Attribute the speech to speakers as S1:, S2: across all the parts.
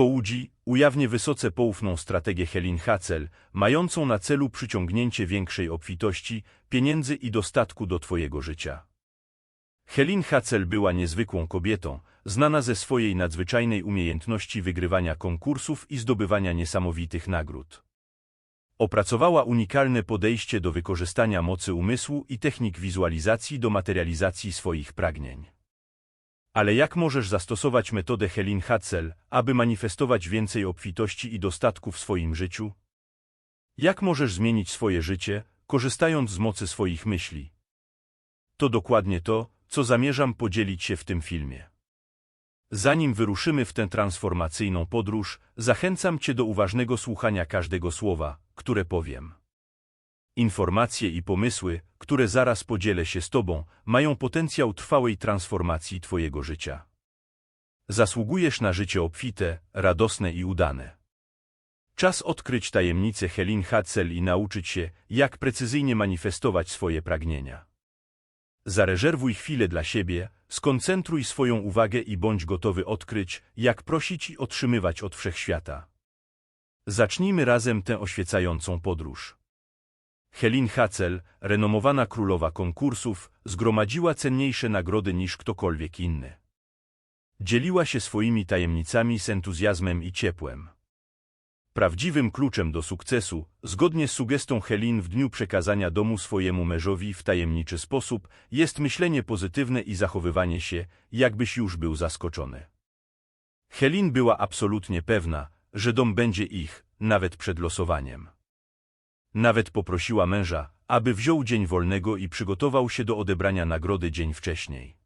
S1: Hołudzi ujawnię wysoce poufną strategię Helin Hacel, mającą na celu przyciągnięcie większej obfitości, pieniędzy i dostatku do Twojego życia. Helin Hacel była niezwykłą kobietą, znana ze swojej nadzwyczajnej umiejętności wygrywania konkursów i zdobywania niesamowitych nagród. Opracowała unikalne podejście do wykorzystania mocy umysłu i technik wizualizacji do materializacji swoich pragnień. Ale jak możesz zastosować metodę Helin Hatzel, aby manifestować więcej obfitości i dostatku w swoim życiu? Jak możesz zmienić swoje życie, korzystając z mocy swoich myśli? To dokładnie to, co zamierzam podzielić się w tym filmie. Zanim wyruszymy w tę transformacyjną podróż, zachęcam Cię do uważnego słuchania każdego słowa, które powiem. Informacje i pomysły, które zaraz podzielę się z Tobą, mają potencjał trwałej transformacji Twojego życia. Zasługujesz na życie obfite, radosne i udane. Czas odkryć tajemnicę Helin Hatzel i nauczyć się, jak precyzyjnie manifestować swoje pragnienia. Zarezerwuj chwilę dla siebie, skoncentruj swoją uwagę i bądź gotowy odkryć, jak prosić i otrzymywać od wszechświata. Zacznijmy razem tę oświecającą podróż. Helin Hacel, renomowana królowa konkursów, zgromadziła cenniejsze nagrody niż ktokolwiek inny. Dzieliła się swoimi tajemnicami z entuzjazmem i ciepłem. Prawdziwym kluczem do sukcesu, zgodnie z sugestią Helin w dniu przekazania domu swojemu mężowi w tajemniczy sposób, jest myślenie pozytywne i zachowywanie się, jakbyś już był zaskoczony. Helin była absolutnie pewna, że dom będzie ich, nawet przed losowaniem. Nawet poprosiła męża, aby wziął dzień wolnego i przygotował się do odebrania nagrody dzień wcześniej.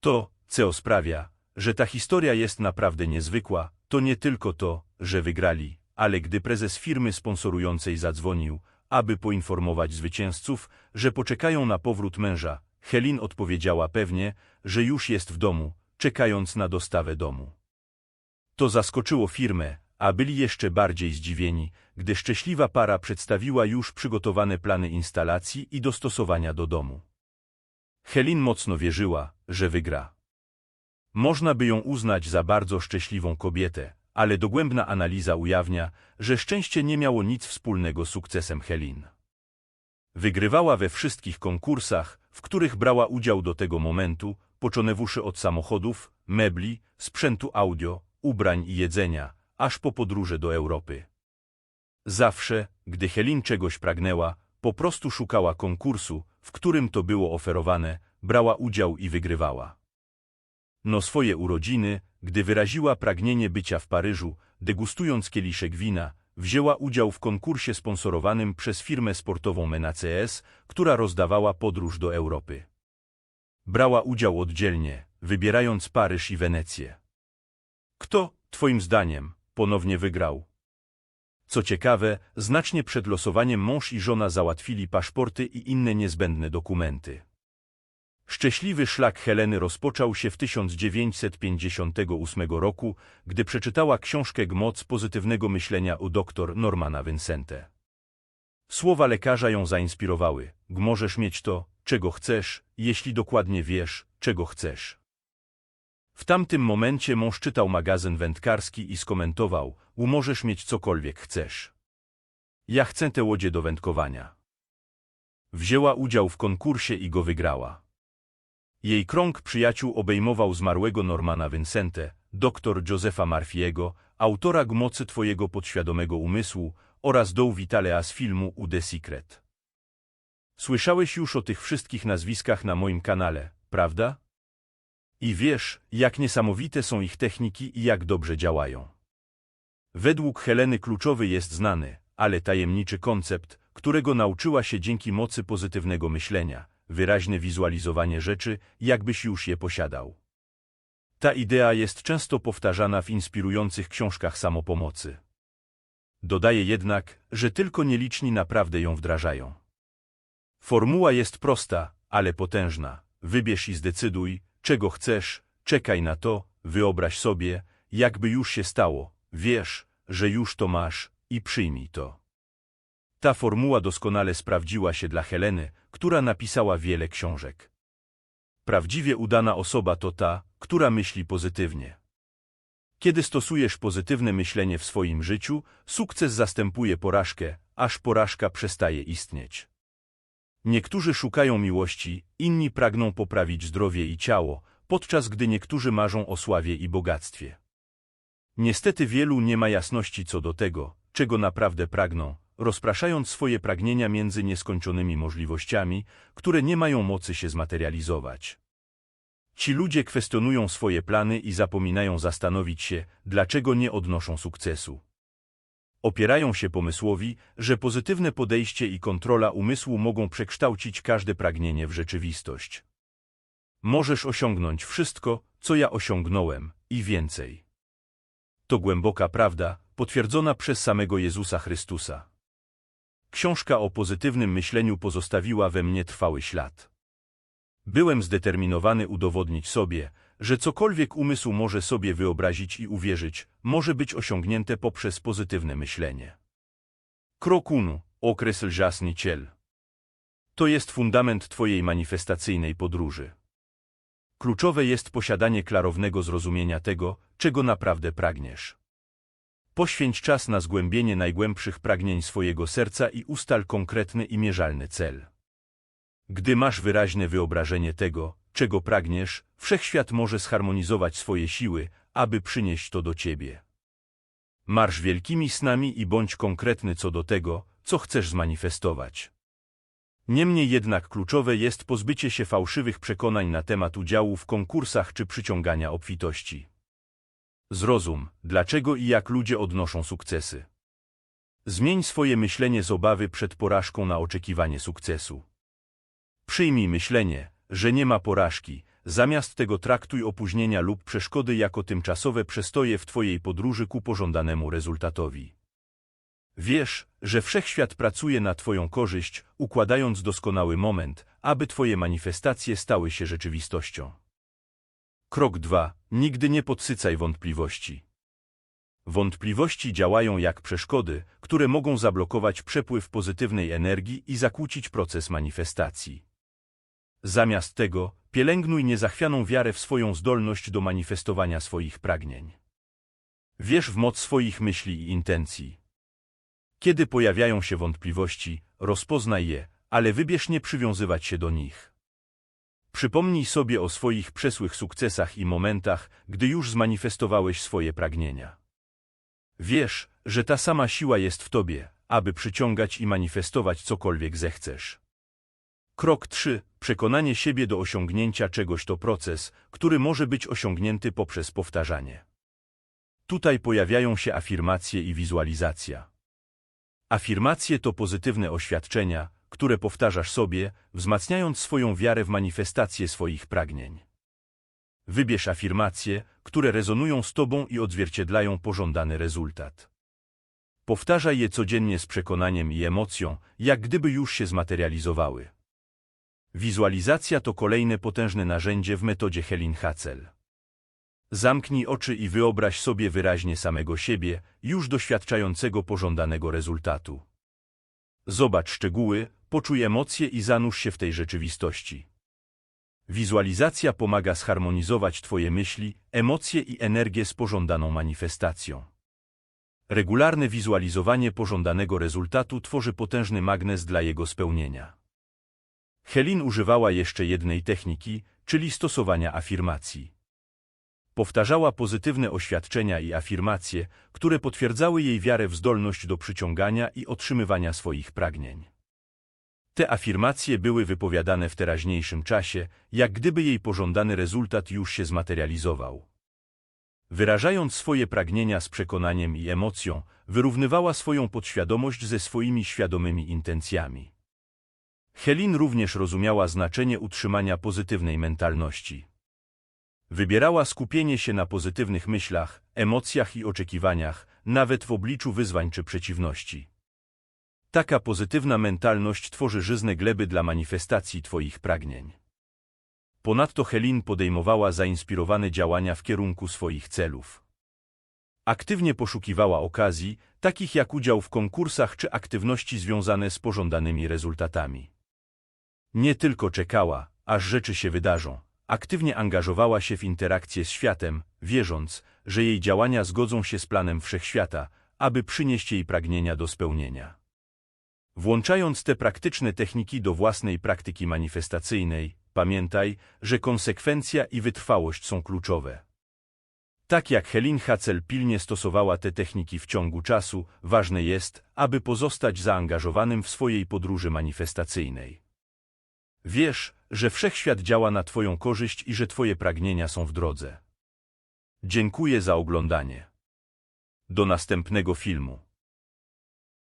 S1: To, co sprawia, że ta historia jest naprawdę niezwykła, to nie tylko to, że wygrali, ale gdy prezes firmy sponsorującej zadzwonił, aby poinformować zwycięzców, że poczekają na powrót męża, Helin odpowiedziała pewnie, że już jest w domu, czekając na dostawę domu. To zaskoczyło firmę, a byli jeszcze bardziej zdziwieni, gdy szczęśliwa para przedstawiła już przygotowane plany instalacji i dostosowania do domu. Helin mocno wierzyła, że wygra. Można by ją uznać za bardzo szczęśliwą kobietę, ale dogłębna analiza ujawnia, że szczęście nie miało nic wspólnego z sukcesem Helin. Wygrywała we wszystkich konkursach, w których brała udział do tego momentu, począwszy od samochodów, mebli, sprzętu audio, ubrań i jedzenia, aż po podróże do Europy. Zawsze, gdy Helin czegoś pragnęła, po prostu szukała konkursu, w którym to było oferowane, brała udział i wygrywała. No swoje urodziny, gdy wyraziła pragnienie bycia w Paryżu, degustując kieliszek wina, wzięła udział w konkursie sponsorowanym przez firmę sportową Menaces, która rozdawała podróż do Europy. Brała udział oddzielnie, wybierając Paryż i Wenecję. Kto, twoim zdaniem, ponownie wygrał? Co ciekawe, znacznie przed losowaniem mąż i żona załatwili paszporty i inne niezbędne dokumenty. Szczęśliwy szlak Heleny rozpoczął się w 1958 roku, gdy przeczytała książkę Gmoc pozytywnego myślenia u dr Normana Vincente. Słowa lekarza ją zainspirowały. Możesz mieć to, czego chcesz, jeśli dokładnie wiesz, czego chcesz. W tamtym momencie mąż czytał magazyn wędkarski i skomentował, możesz mieć cokolwiek chcesz. Ja chcę te łodzie do wędkowania. Wzięła udział w konkursie i go wygrała. Jej krąg przyjaciół obejmował zmarłego Normana Vincente, dr Josefa Marfiego, autora Gmocy Twojego podświadomego umysłu oraz Doł Vitalea z filmu U The Secret. Słyszałeś już o tych wszystkich nazwiskach na moim kanale, prawda? I wiesz, jak niesamowite są ich techniki i jak dobrze działają. Według Heleny kluczowy jest znany, ale tajemniczy koncept, którego nauczyła się dzięki mocy pozytywnego myślenia, wyraźne wizualizowanie rzeczy, jakbyś już je posiadał. Ta idea jest często powtarzana w inspirujących książkach samopomocy. Dodaje jednak, że tylko nieliczni naprawdę ją wdrażają. Formuła jest prosta, ale potężna. Wybierz i zdecyduj, czego chcesz, czekaj na to, wyobraź sobie, jakby już się stało, wiesz, że już to masz i przyjmij to. Ta formuła doskonale sprawdziła się dla Heleny, która napisała wiele książek. Prawdziwie udana osoba to ta, która myśli pozytywnie. Kiedy stosujesz pozytywne myślenie w swoim życiu, sukces zastępuje porażkę, aż porażka przestaje istnieć. Niektórzy szukają miłości, inni pragną poprawić zdrowie i ciało, podczas gdy niektórzy marzą o sławie i bogactwie. Niestety wielu nie ma jasności co do tego, czego naprawdę pragną, rozpraszając swoje pragnienia między nieskończonymi możliwościami, które nie mają mocy się zmaterializować. Ci ludzie kwestionują swoje plany i zapominają zastanowić się, dlaczego nie odnoszą sukcesu. Opierają się pomysłowi, że pozytywne podejście i kontrola umysłu mogą przekształcić każde pragnienie w rzeczywistość. Możesz osiągnąć wszystko, co ja osiągnąłem, i więcej. To głęboka prawda, potwierdzona przez samego Jezusa Chrystusa. Książka o pozytywnym myśleniu pozostawiła we mnie trwały ślad. Byłem zdeterminowany udowodnić sobie, że cokolwiek umysł może sobie wyobrazić i uwierzyć, może być osiągnięte poprzez pozytywne myślenie. Krokunu, okres lżasny ciel. To jest fundament Twojej manifestacyjnej podróży. Kluczowe jest posiadanie klarownego zrozumienia tego, czego naprawdę pragniesz. Poświęć czas na zgłębienie najgłębszych pragnień swojego serca i ustal konkretny i mierzalny cel. Gdy masz wyraźne wyobrażenie tego, czego pragniesz, wszechświat może zharmonizować swoje siły, aby przynieść to do ciebie. Marsz wielkimi snami i bądź konkretny co do tego, co chcesz zmanifestować. Niemniej jednak kluczowe jest pozbycie się fałszywych przekonań na temat udziału w konkursach czy przyciągania obfitości. Zrozum, dlaczego i jak ludzie odnoszą sukcesy. Zmień swoje myślenie z obawy przed porażką na oczekiwanie sukcesu. Przyjmij myślenie, że nie ma porażki, zamiast tego traktuj opóźnienia lub przeszkody jako tymczasowe przestoje w Twojej podróży ku pożądanemu rezultatowi. Wiesz, że wszechświat pracuje na Twoją korzyść, układając doskonały moment, aby Twoje manifestacje stały się rzeczywistością. Krok 2. Nigdy nie podsycaj wątpliwości. Wątpliwości działają jak przeszkody, które mogą zablokować przepływ pozytywnej energii i zakłócić proces manifestacji. Zamiast tego, pielęgnuj niezachwianą wiarę w swoją zdolność do manifestowania swoich pragnień. Wierz w moc swoich myśli i intencji. Kiedy pojawiają się wątpliwości, rozpoznaj je, ale wybierz nie przywiązywać się do nich. Przypomnij sobie o swoich przesłych sukcesach i momentach, gdy już zmanifestowałeś swoje pragnienia. Wiesz, że ta sama siła jest w tobie, aby przyciągać i manifestować cokolwiek zechcesz. Krok 3. Przekonanie siebie do osiągnięcia czegoś to proces, który może być osiągnięty poprzez powtarzanie. Tutaj pojawiają się afirmacje i wizualizacja. Afirmacje to pozytywne oświadczenia, które powtarzasz sobie, wzmacniając swoją wiarę w manifestację swoich pragnień. Wybierz afirmacje, które rezonują z Tobą i odzwierciedlają pożądany rezultat. Powtarzaj je codziennie z przekonaniem i emocją, jak gdyby już się zmaterializowały. Wizualizacja to kolejne potężne narzędzie w metodzie Helin Hacel. Zamknij oczy i wyobraź sobie wyraźnie samego siebie, już doświadczającego pożądanego rezultatu. Zobacz szczegóły, poczuj emocje i zanurz się w tej rzeczywistości. Wizualizacja pomaga zharmonizować Twoje myśli, emocje i energię z pożądaną manifestacją. Regularne wizualizowanie pożądanego rezultatu tworzy potężny magnes dla jego spełnienia. Helin używała jeszcze jednej techniki, czyli stosowania afirmacji. Powtarzała pozytywne oświadczenia i afirmacje, które potwierdzały jej wiarę w zdolność do przyciągania i otrzymywania swoich pragnień. Te afirmacje były wypowiadane w teraźniejszym czasie, jak gdyby jej pożądany rezultat już się zmaterializował. Wyrażając swoje pragnienia z przekonaniem i emocją, wyrównywała swoją podświadomość ze swoimi świadomymi intencjami. Helin również rozumiała znaczenie utrzymania pozytywnej mentalności. Wybierała skupienie się na pozytywnych myślach, emocjach i oczekiwaniach, nawet w obliczu wyzwań czy przeciwności. Taka pozytywna mentalność tworzy żyzne gleby dla manifestacji Twoich pragnień. Ponadto Helin podejmowała zainspirowane działania w kierunku swoich celów. Aktywnie poszukiwała okazji, takich jak udział w konkursach czy aktywności związane z pożądanymi rezultatami. Nie tylko czekała, aż rzeczy się wydarzą, aktywnie angażowała się w interakcję z światem, wierząc, że jej działania zgodzą się z planem wszechświata, aby przynieść jej pragnienia do spełnienia. Włączając te praktyczne techniki do własnej praktyki manifestacyjnej, pamiętaj, że konsekwencja i wytrwałość są kluczowe. Tak jak Helin Hacel pilnie stosowała te techniki w ciągu czasu, ważne jest, aby pozostać zaangażowanym w swojej podróży manifestacyjnej. Wiesz, że wszechświat działa na Twoją korzyść i że Twoje pragnienia są w drodze. Dziękuję za oglądanie. Do następnego filmu.